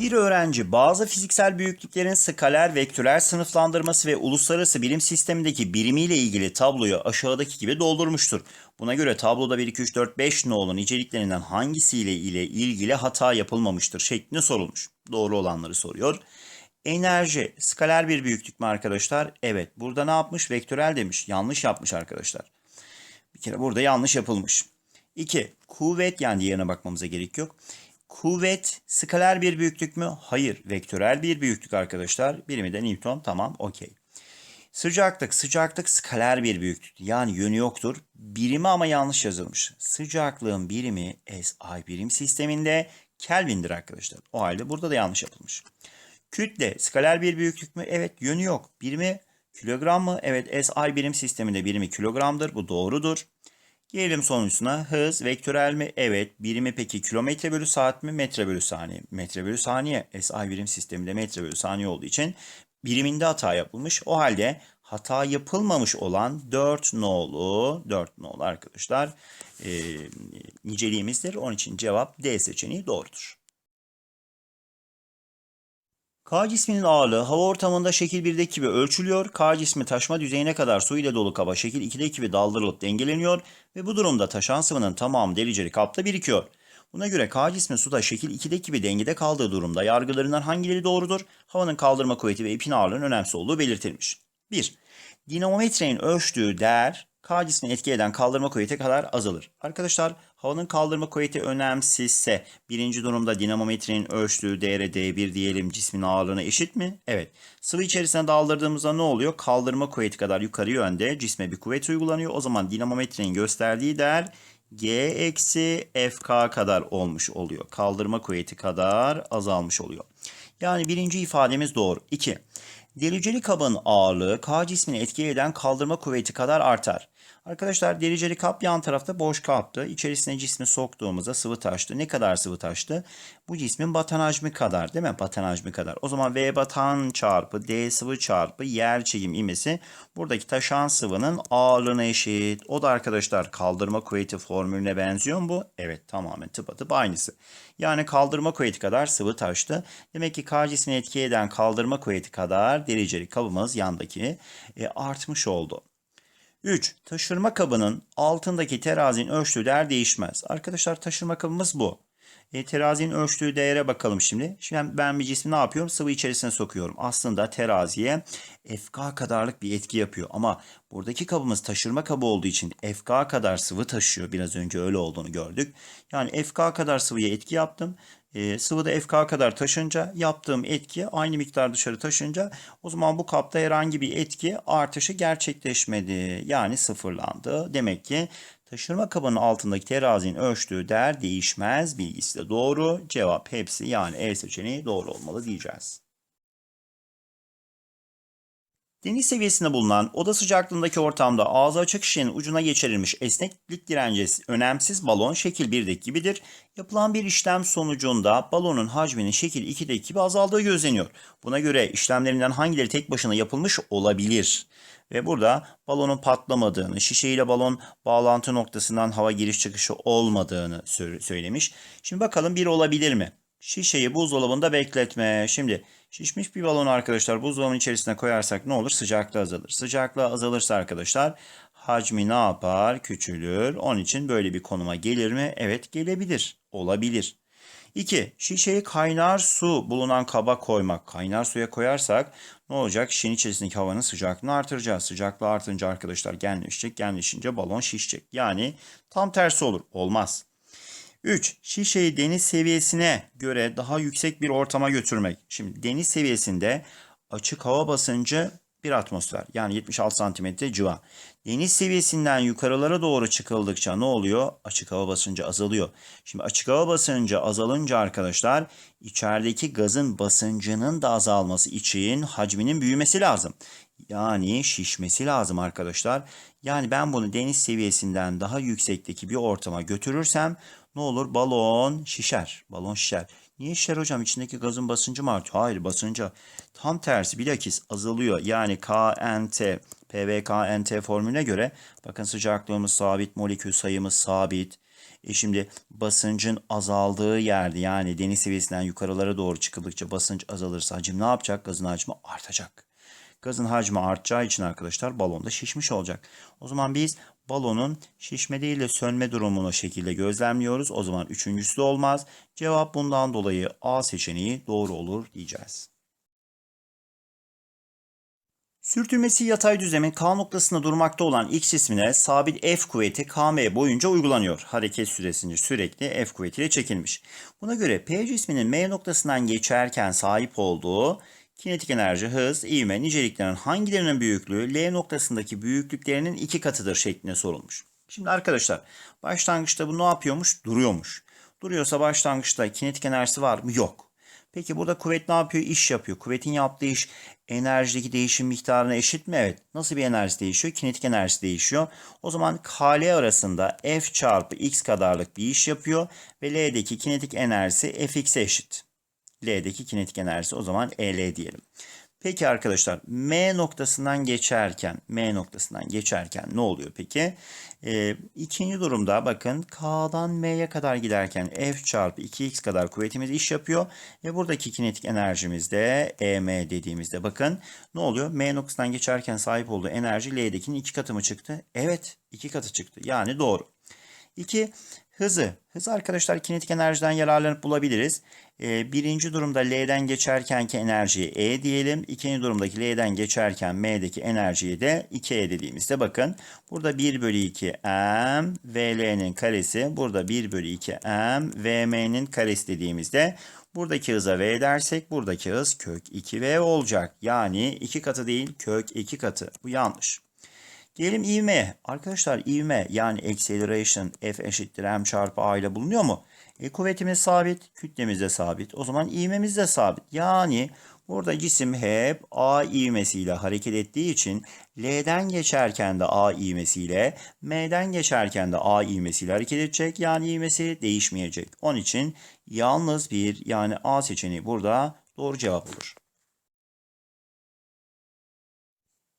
Bir öğrenci bazı fiziksel büyüklüklerin skaler, vektörel sınıflandırması ve uluslararası bilim sistemindeki birimiyle ilgili tabloyu aşağıdaki gibi doldurmuştur. Buna göre tabloda 1, 2, 3, 4, 5 nolu niceliklerinden hangisiyle ile ilgili hata yapılmamıştır şeklinde sorulmuş. Doğru olanları soruyor. Enerji skaler bir büyüklük mü arkadaşlar? Evet. Burada ne yapmış? Vektörel demiş. Yanlış yapmış arkadaşlar. Bir kere burada yanlış yapılmış. 2. Kuvvet yani diğerine bakmamıza gerek yok. Kuvvet skaler bir büyüklük mü? Hayır. Vektörel bir büyüklük arkadaşlar. Birimi de Newton. Tamam. Okey. Sıcaklık. Sıcaklık skaler bir büyüklük. Yani yönü yoktur. Birimi ama yanlış yazılmış. Sıcaklığın birimi SI birim sisteminde Kelvin'dir arkadaşlar. O halde burada da yanlış yapılmış. Kütle skaler bir büyüklük mü? Evet yönü yok. Birimi kilogram mı? Evet SI birim sisteminde birimi kilogramdır. Bu doğrudur. Gelelim sonuncusuna. Hız vektörel mi? Evet. Birimi peki kilometre bölü saat mi? Metre bölü saniye. Metre bölü saniye. SI birim sisteminde metre bölü saniye olduğu için biriminde hata yapılmış. O halde hata yapılmamış olan 4 nolu, 4 nolu arkadaşlar e, niceliğimizdir. Onun için cevap D seçeneği doğrudur. K cisminin ağırlığı hava ortamında şekil 1'deki gibi ölçülüyor. K cismi taşma düzeyine kadar su ile dolu kaba şekil 2'deki gibi daldırılıp dengeleniyor ve bu durumda taşan sıvının tamamı deliceli kapta birikiyor. Buna göre K cismi suda şekil 2'deki gibi dengede kaldığı durumda yargılarından hangileri doğrudur? Havanın kaldırma kuvveti ve ipin ağırlığının önemsiz olduğu belirtilmiş. 1. Dinamometrenin ölçtüğü değer K cismini etki eden kaldırma kuvveti kadar azalır. Arkadaşlar havanın kaldırma kuvveti önemsizse birinci durumda dinamometrenin ölçtüğü değere D1 diyelim cismin ağırlığına eşit mi? Evet. Sıvı içerisine daldırdığımızda ne oluyor? Kaldırma kuvveti kadar yukarı yönde cisme bir kuvvet uygulanıyor. O zaman dinamometrenin gösterdiği değer G eksi FK kadar olmuş oluyor. Kaldırma kuvveti kadar azalmış oluyor. Yani birinci ifademiz doğru. 2. Deliceli kabın ağırlığı K cismini etki kaldırma kuvveti kadar artar. Arkadaşlar deliceli kap yan tarafta boş kaptı. İçerisine cismi soktuğumuzda sıvı taştı. Ne kadar sıvı taştı? Bu cismin batan hacmi kadar değil mi? Batan hacmi kadar. O zaman V batan çarpı D sıvı çarpı yer çekim imesi buradaki taşan sıvının ağırlığına eşit. O da arkadaşlar kaldırma kuvveti formülüne benziyor mu bu? Evet tamamen tıpatıp aynısı. Yani kaldırma kuvveti kadar sıvı taştı. Demek ki K cismini etki eden kaldırma kuvveti kadar dereceli kabımız yandaki e, artmış oldu. 3. Taşırma kabının altındaki terazinin ölçtüğü değer değişmez. Arkadaşlar taşırma kabımız bu. E, terazinin ölçtüğü değere bakalım şimdi. Şimdi ben bir cismi ne yapıyorum? Sıvı içerisine sokuyorum. Aslında teraziye FK kadarlık bir etki yapıyor. Ama buradaki kabımız taşırma kabı olduğu için FK kadar sıvı taşıyor. Biraz önce öyle olduğunu gördük. Yani FK kadar sıvıya etki yaptım. E, sıvıda FK kadar taşınca yaptığım etki aynı miktar dışarı taşınca o zaman bu kapta herhangi bir etki artışı gerçekleşmedi. Yani sıfırlandı. Demek ki taşırma kabının altındaki terazinin ölçtüğü değer değişmez bilgisi de doğru. Cevap hepsi yani E seçeneği doğru olmalı diyeceğiz. Deniz seviyesinde bulunan oda sıcaklığındaki ortamda ağzı açık şişenin ucuna geçirilmiş esneklik direnci önemsiz balon şekil 1'deki gibidir. Yapılan bir işlem sonucunda balonun hacminin şekil 2'deki gibi azaldığı gözleniyor. Buna göre işlemlerinden hangileri tek başına yapılmış olabilir? Ve burada balonun patlamadığını, şişe ile balon bağlantı noktasından hava giriş çıkışı olmadığını söylemiş. Şimdi bakalım bir olabilir mi? Şişeyi buzdolabında bekletme. Şimdi şişmiş bir balon arkadaşlar buzdolabının içerisine koyarsak ne olur? Sıcaklığı azalır. Sıcaklığı azalırsa arkadaşlar hacmi ne yapar? Küçülür. Onun için böyle bir konuma gelir mi? Evet gelebilir. Olabilir. 2. Şişeyi kaynar su bulunan kaba koymak. Kaynar suya koyarsak ne olacak? Şişenin içerisindeki havanın sıcaklığını artıracağız. Sıcaklığı artınca arkadaşlar genleşecek. Genleşince balon şişecek. Yani tam tersi olur. Olmaz. 3. Şişeyi deniz seviyesine göre daha yüksek bir ortama götürmek. Şimdi deniz seviyesinde açık hava basıncı 1 atmosfer yani 76 santimetre civa. Deniz seviyesinden yukarılara doğru çıkıldıkça ne oluyor? Açık hava basıncı azalıyor. Şimdi açık hava basıncı azalınca arkadaşlar içerideki gazın basıncının da azalması için hacminin büyümesi lazım. Yani şişmesi lazım arkadaşlar. Yani ben bunu deniz seviyesinden daha yüksekteki bir ortama götürürsem ne olur? Balon şişer. Balon şişer. Niye şişer hocam? İçindeki gazın basıncı mı artıyor? Hayır basıncı tam tersi bilakis azalıyor. Yani KNT, PVKNT formülüne göre bakın sıcaklığımız sabit, molekül sayımız sabit. E şimdi basıncın azaldığı yerde yani deniz seviyesinden yukarılara doğru çıkıldıkça basınç azalırsa hacim ne yapacak? Gazın hacmi artacak. Gazın hacmi artacağı için arkadaşlar balon da şişmiş olacak. O zaman biz balonun şişme değil de sönme durumunu şekilde gözlemliyoruz. O zaman üçüncüsü de olmaz. Cevap bundan dolayı A seçeneği doğru olur diyeceğiz. Sürtünmesi yatay düzlemin K noktasında durmakta olan X cismine sabit F kuvveti KM boyunca uygulanıyor. Hareket süresince sürekli F kuvvetiyle çekilmiş. Buna göre P cisminin M noktasından geçerken sahip olduğu kinetik enerji, hız, ivme niceliklerin hangilerinin büyüklüğü L noktasındaki büyüklüklerinin iki katıdır şeklinde sorulmuş. Şimdi arkadaşlar başlangıçta bu ne yapıyormuş? Duruyormuş. Duruyorsa başlangıçta kinetik enerjisi var mı? Yok. Peki burada kuvvet ne yapıyor? İş yapıyor. Kuvvetin yaptığı iş enerjideki değişim miktarına eşit mi? Evet. Nasıl bir enerji değişiyor? Kinetik enerjisi değişiyor. O zaman KL arasında F çarpı X kadarlık bir iş yapıyor ve L'deki kinetik enerjisi Fx'e eşit. L'deki kinetik enerjisi o zaman EL diyelim. Peki arkadaşlar M noktasından geçerken M noktasından geçerken ne oluyor peki? Ee, ikinci durumda bakın K'dan M'ye kadar giderken F çarpı 2x kadar kuvvetimiz iş yapıyor. Ve buradaki kinetik enerjimiz de EM dediğimizde bakın ne oluyor? M noktasından geçerken sahip olduğu enerji L'dekinin iki katı mı çıktı? Evet iki katı çıktı. Yani doğru. 2. Hızı. Hızı arkadaşlar kinetik enerjiden yararlanıp bulabiliriz. Ee, birinci durumda L'den geçerkenki enerjiye E diyelim. İkinci durumdaki L'den geçerken M'deki enerjiye de 2E dediğimizde bakın. Burada 1 bölü 2 M VL'nin karesi. Burada 1 bölü 2 M VM'nin karesi dediğimizde buradaki hıza V dersek buradaki hız kök 2V olacak. Yani 2 katı değil kök 2 katı. Bu yanlış. Diyelim ivme. Arkadaşlar ivme yani acceleration F eşittir M çarpı A ile bulunuyor mu? E, kuvvetimiz sabit, kütlemiz de sabit. O zaman ivmemiz de sabit. Yani burada cisim hep A ivmesiyle hareket ettiği için L'den geçerken de A ivmesiyle, M'den geçerken de A ivmesiyle hareket edecek. Yani ivmesi değişmeyecek. Onun için yalnız bir yani A seçeneği burada doğru cevap olur.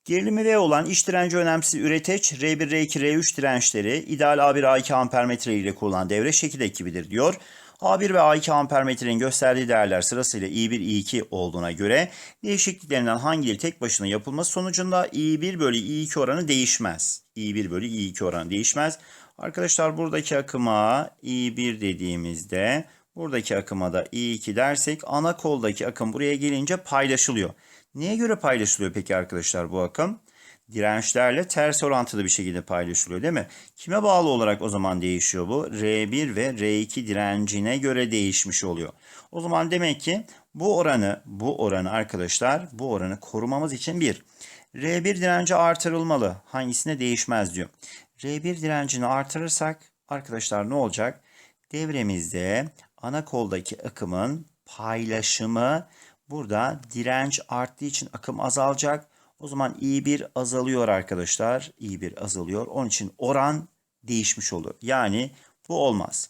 Gerilimi V olan iç direnci önemsiz üreteç R1, R2, R3 dirençleri ideal A1, A2 ampermetre ile kurulan devre şekil ekibidir diyor. A1 ve A2 ampermetrenin gösterdiği değerler sırasıyla I1, I2 olduğuna göre değişikliklerinden hangileri tek başına yapılması sonucunda I1 bölü I2 oranı değişmez. I1 bölü I2 oranı değişmez. Arkadaşlar buradaki akıma I1 dediğimizde buradaki akıma da I2 dersek ana koldaki akım buraya gelince paylaşılıyor. Neye göre paylaşılıyor peki arkadaşlar bu akım? Dirençlerle ters orantılı bir şekilde paylaşılıyor değil mi? Kime bağlı olarak o zaman değişiyor bu? R1 ve R2 direncine göre değişmiş oluyor. O zaman demek ki bu oranı, bu oranı arkadaşlar, bu oranı korumamız için bir. R1 direnci artırılmalı. Hangisine değişmez diyor. R1 direncini artırırsak arkadaşlar ne olacak? Devremizde ana koldaki akımın paylaşımı Burada direnç arttığı için akım azalacak. O zaman I1 azalıyor arkadaşlar. I1 azalıyor. Onun için oran değişmiş olur. Yani bu olmaz.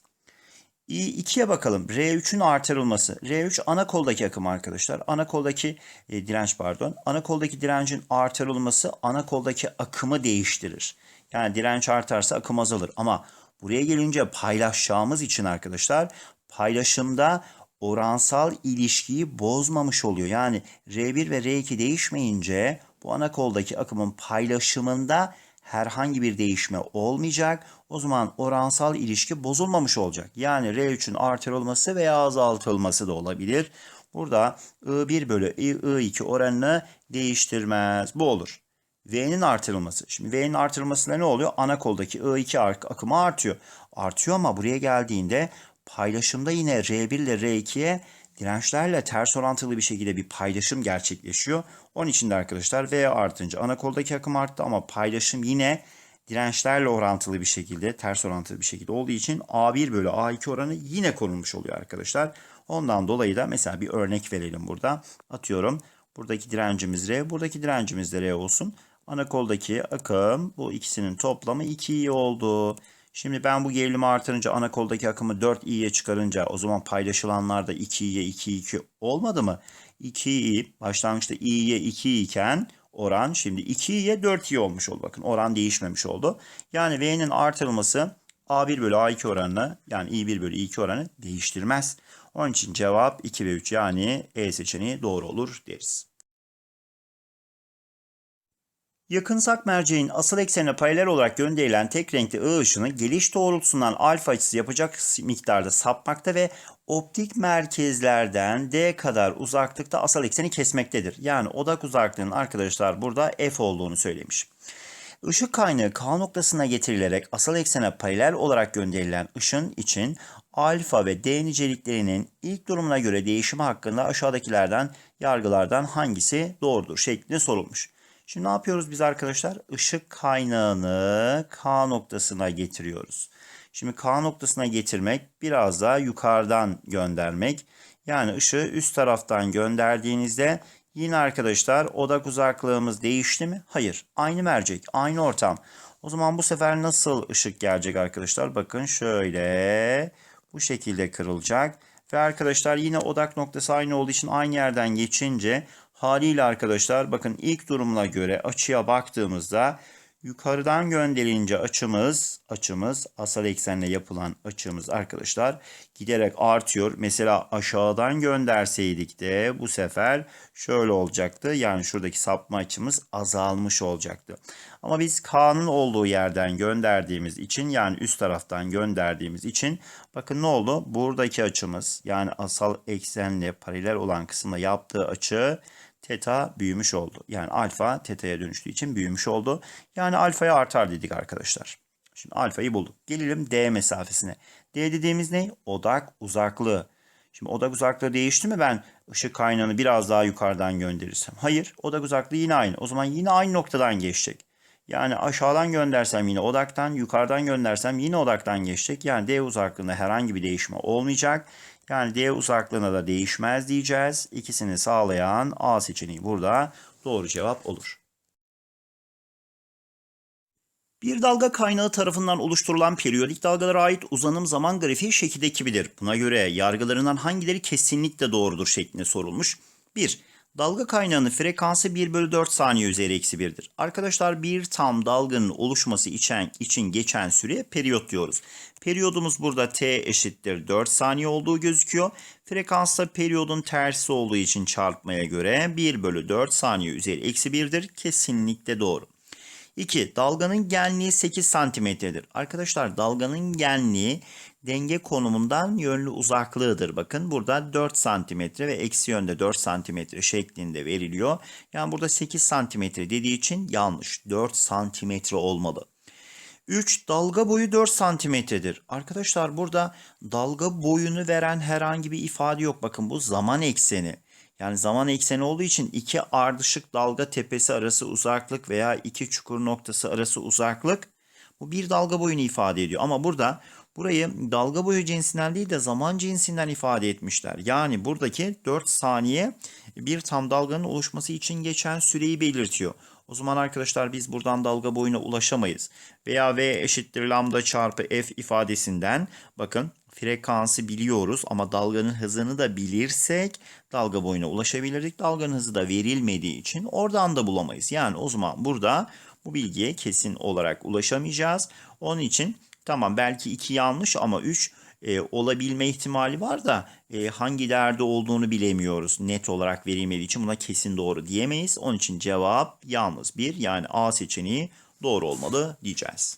I2'ye bakalım. R3'ün artırılması. R3 ana koldaki akım arkadaşlar. Ana koldaki e, direnç pardon. Ana koldaki direncin artırılması ana koldaki akımı değiştirir. Yani direnç artarsa akım azalır. Ama buraya gelince paylaşacağımız için arkadaşlar paylaşımda oransal ilişkiyi bozmamış oluyor. Yani R1 ve R2 değişmeyince bu ana koldaki akımın paylaşımında herhangi bir değişme olmayacak. O zaman oransal ilişki bozulmamış olacak. Yani R3'ün artırılması veya azaltılması da olabilir. Burada I1 bölü I2 oranını değiştirmez. Bu olur. V'nin artırılması. Şimdi V'nin artırılmasıyla ne oluyor? Ana koldaki I2 akımı artıyor. Artıyor ama buraya geldiğinde paylaşımda yine R1 ile R2'ye dirençlerle ters orantılı bir şekilde bir paylaşım gerçekleşiyor. Onun için de arkadaşlar V artınca ana koldaki akım arttı ama paylaşım yine dirençlerle orantılı bir şekilde, ters orantılı bir şekilde olduğu için A1 bölü A2 oranı yine korunmuş oluyor arkadaşlar. Ondan dolayı da mesela bir örnek verelim burada. Atıyorum buradaki direncimiz R, buradaki direncimiz de R olsun. Ana koldaki akım bu ikisinin toplamı 2i oldu. Şimdi ben bu gerilimi artırınca ana koldaki akımı 4i'ye çıkarınca o zaman paylaşılanlar da 2i'ye 2 2 olmadı mı? 2i başlangıçta i'ye 2 iken oran şimdi 2i'ye 4i olmuş oldu. Bakın oran değişmemiş oldu. Yani V'nin artırılması A1 bölü A2 oranını yani I1 bölü I2 oranı değiştirmez. Onun için cevap 2 ve 3 yani E seçeneği doğru olur deriz. Yakınsak merceğin asıl eksenine paralel olarak gönderilen tek renkli I ışını geliş doğrultusundan alfa açısı yapacak miktarda sapmakta ve optik merkezlerden D kadar uzaklıkta asal ekseni kesmektedir. Yani odak uzaklığının arkadaşlar burada F olduğunu söylemiş. Işık kaynağı K noktasına getirilerek asal eksene paralel olarak gönderilen ışın için alfa ve D niceliklerinin ilk durumuna göre değişimi hakkında aşağıdakilerden yargılardan hangisi doğrudur şeklinde sorulmuş. Şimdi ne yapıyoruz biz arkadaşlar? Işık kaynağını K noktasına getiriyoruz. Şimdi K noktasına getirmek biraz daha yukarıdan göndermek. Yani ışığı üst taraftan gönderdiğinizde yine arkadaşlar odak uzaklığımız değişti mi? Hayır. Aynı mercek, aynı ortam. O zaman bu sefer nasıl ışık gelecek arkadaşlar? Bakın şöyle bu şekilde kırılacak. Ve arkadaşlar yine odak noktası aynı olduğu için aynı yerden geçince haliyle arkadaşlar bakın ilk durumuna göre açıya baktığımızda yukarıdan gönderilince açımız açımız asal eksenle yapılan açımız arkadaşlar giderek artıyor. Mesela aşağıdan gönderseydik de bu sefer şöyle olacaktı. Yani şuradaki sapma açımız azalmış olacaktı. Ama biz K'nın olduğu yerden gönderdiğimiz için yani üst taraftan gönderdiğimiz için bakın ne oldu? Buradaki açımız yani asal eksenle paralel olan kısımda yaptığı açı teta büyümüş oldu. Yani alfa teta'ya dönüştüğü için büyümüş oldu. Yani alfaya artar dedik arkadaşlar. Şimdi alfayı bulduk. Gelelim D mesafesine. D dediğimiz ne? Odak uzaklığı. Şimdi odak uzaklığı değişti mi ben ışık kaynağını biraz daha yukarıdan gönderirsem? Hayır. Odak uzaklığı yine aynı. O zaman yine aynı noktadan geçecek. Yani aşağıdan göndersem yine odaktan, yukarıdan göndersem yine odaktan geçecek. Yani D uzaklığında herhangi bir değişme olmayacak. Yani D uzaklığına da değişmez diyeceğiz. İkisini sağlayan A seçeneği burada doğru cevap olur. Bir dalga kaynağı tarafından oluşturulan periyodik dalgalara ait uzanım zaman grafiği şekildeki gibidir. Buna göre yargılarından hangileri kesinlikle doğrudur şeklinde sorulmuş. 1. Dalga kaynağının frekansı 1 bölü 4 saniye üzeri eksi 1'dir. Arkadaşlar bir tam dalganın oluşması için, için geçen süreye periyot diyoruz. Periyodumuz burada t eşittir 4 saniye olduğu gözüküyor. Frekans da periyodun tersi olduğu için çarpmaya göre 1 bölü 4 saniye üzeri eksi 1'dir. Kesinlikle doğru. 2. Dalganın genliği 8 santimetredir. Arkadaşlar dalganın genliği denge konumundan yönlü uzaklığıdır. Bakın burada 4 santimetre ve eksi yönde 4 santimetre şeklinde veriliyor. Yani burada 8 santimetre dediği için yanlış. 4 santimetre olmalı. 3. Dalga boyu 4 santimetredir. Arkadaşlar burada dalga boyunu veren herhangi bir ifade yok. Bakın bu zaman ekseni. Yani zaman ekseni olduğu için iki ardışık dalga tepesi arası uzaklık veya iki çukur noktası arası uzaklık bu bir dalga boyunu ifade ediyor. Ama burada burayı dalga boyu cinsinden değil de zaman cinsinden ifade etmişler. Yani buradaki 4 saniye bir tam dalganın oluşması için geçen süreyi belirtiyor. O zaman arkadaşlar biz buradan dalga boyuna ulaşamayız. Veya V eşittir lambda çarpı F ifadesinden bakın frekansı biliyoruz ama dalganın hızını da bilirsek dalga boyuna ulaşabilirdik. Dalganın hızı da verilmediği için oradan da bulamayız. Yani o zaman burada bu bilgiye kesin olarak ulaşamayacağız. Onun için tamam belki 2 yanlış ama 3 e, olabilme ihtimali var da e, hangi değerde olduğunu bilemiyoruz. Net olarak verilmediği için buna kesin doğru diyemeyiz. Onun için cevap yalnız bir yani A seçeneği doğru olmalı diyeceğiz.